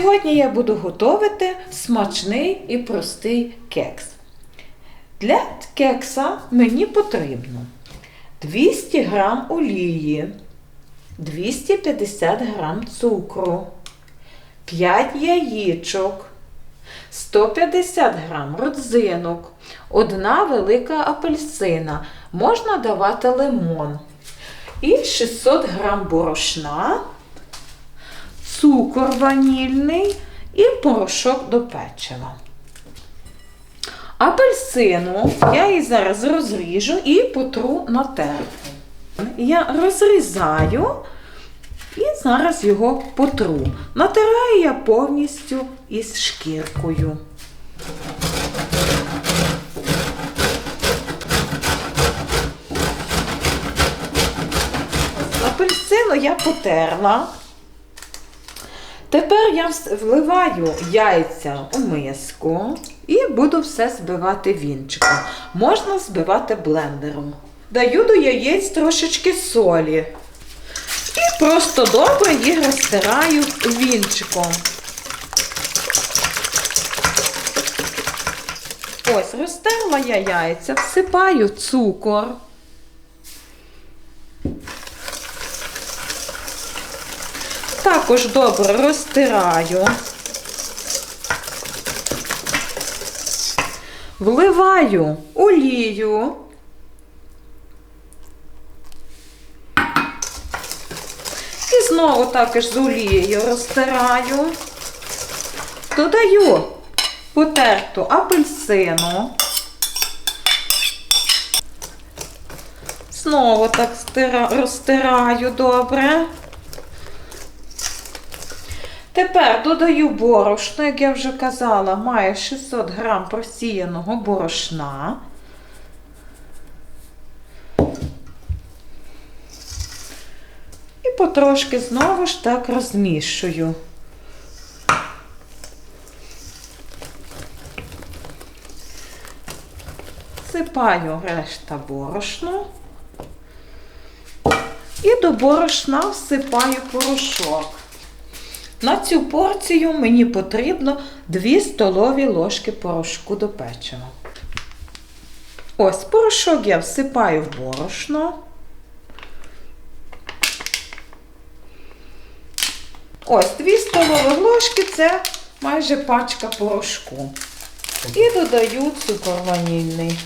Сьогодні я буду готувати смачний і простий кекс. Для кекса мені потрібно 200 г олії, 250 г цукру, 5 яєчок, 150 г родзинок, одна велика апельсина. Можна давати лимон. І 600 г борошна, цукор ванільний і порошок до печива. Апельсину я її зараз розріжу і потру на терку. Я розрізаю і зараз його потру. Натираю я повністю із шкіркою. Апельсину я потерла. Тепер я вливаю яйця у миску і буду все збивати вінчиком. Можна збивати блендером. Даю до яєць трошечки солі. І просто добре їх розтираю вінчиком. Ось, розтерла я яйця, всипаю цукор. Також добре розтираю. Вливаю олію. І знову також з олією розтираю. Додаю потерту апельсину. Знову так розтираю добре. Тепер додаю борошно, як я вже казала, має 600 грам просіяного борошна. І потрошки знову ж так розмішую. Сипаю решта борошну. І до борошна всипаю порошок. На цю порцію мені потрібно 2 столові ложки порошку до печива. Ось порошок я всипаю в борошно. Ось 2 столові ложки це майже пачка порошку. І додаю цукор ванільний.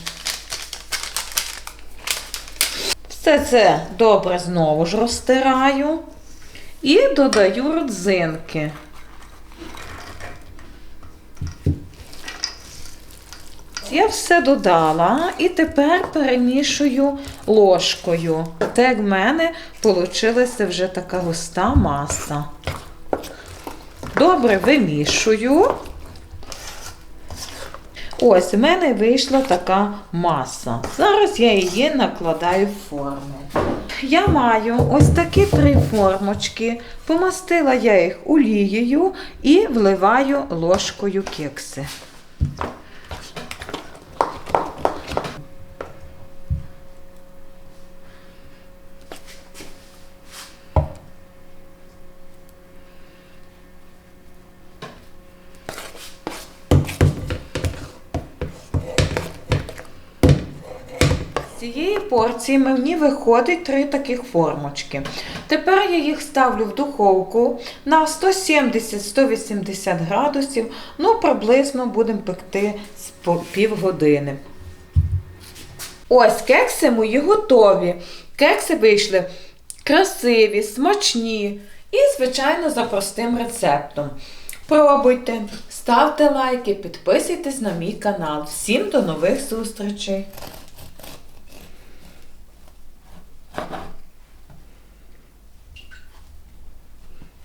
Все це добре знову ж розтираю. І додаю родзинки. Я все додала і тепер перемішую ложкою. Як в мене вийшла вже така густа маса. Добре вимішую. Ось в мене вийшла така маса. Зараз я її накладаю в форми. Я маю ось такі три формочки. Помастила я їх олією і вливаю ложкою кекси. Цієї порції мені виходить три таких формочки. Тепер я їх ставлю в духовку на 170-180 градусів. Ну, приблизно будемо пекти з півгодини. Ось кекси мої готові. Кекси вийшли красиві, смачні і, звичайно, за простим рецептом. Пробуйте, ставте лайки, підписуйтесь на мій канал. Всім до нових зустрічей!